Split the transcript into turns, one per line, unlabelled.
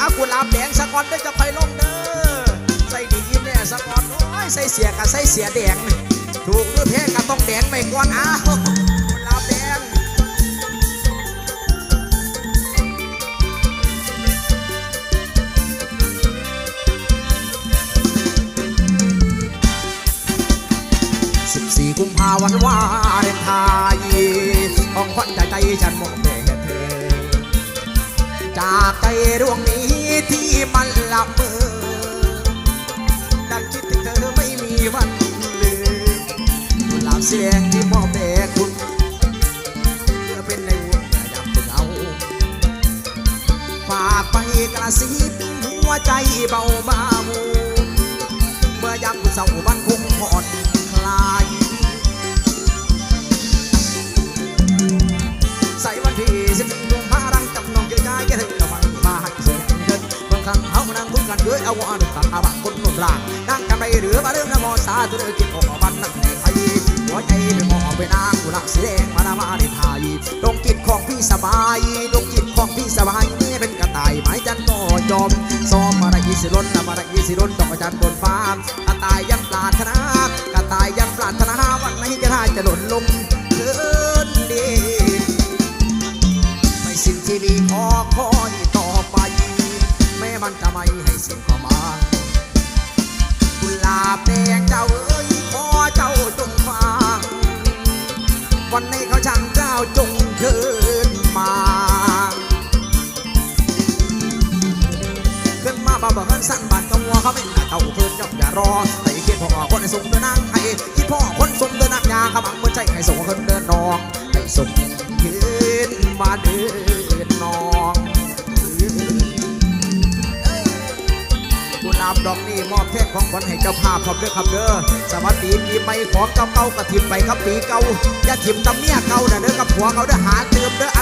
อากุลาบแดงสะกอนเด้อจะคอยลงเด้อใส่ดีเนี่ยสะกอนโอ้ยใส่เสียกับใส่เสียแดง ถูกหรือแพ้ก็ต้องแดงไปก่อนอ้าวกุลาบแดงสิบสี่กุมภาวันวาเลนไทน์ของขวัญจใจฉันมองแต่เจากใจดวงนี้ที่มันละเมอดังคิดถึงเธอไม่มีวันลืมกุหลาบเสียงที่มอบแด่คุณเพื่อเป็นในวุ่นอย่ากเงเอาฝากไปกระซิบหัวใจเบาเบาๆเมื่อยามเศร้าบันคงผ่อ เขานั่งคุยกันด้วยเอาว่าดึกตักอาบักคนนุ่นร่างนั่งกันไปหรือมาเรื่องนโมสาธุเรื่องกินของบันนั่งในไทยหัวใจเป็นหมอเป็นนางกุหลาบสีแดงมานามาในไทยดวงจิตของพี่สบายดวงจิตของพี่สบายนี่เป็นกระต่ายไม้จันก็ยอมซ้อมอะไรยี่สิรนนะอะไรยี่สิรนต้องอาจารย์บนฟ้ากระต่ายยังปราถนากระต่ายยังปราถนาวันไหนจะได้จะหล่นลงเกินดีไม่สิ้นที่มีขอคอ มันจะไม่ให้สิ้นความากุลาบแดงเจ้าเอ้ยขอเจ้าจงฟังวันนี้เขาช่างเจ้าจงเชิญมา ขึ้นมาบ่าบ่เฮินสั้นบาดกระมัวเขาเป็นกะเท่าเพิ่นย่อมอย่ารอไอ้คิดพ่อคนส่งเดินนางให้คิดพ่อคนส่งเดินนางยาขมังเมื่อใจให้ส่ง นามดอกนี้มอบแทนของขวัญให้เจ้าภาพพร้อมเด้อครับเด้อสวัสดีปีใหม่ของเก่าเก่ากระถิ่นไปครับปีเก่าอย่าถิ่มตำเมียเก่านะเด้อกับผัวเขาเด้อหาเติมเด้อ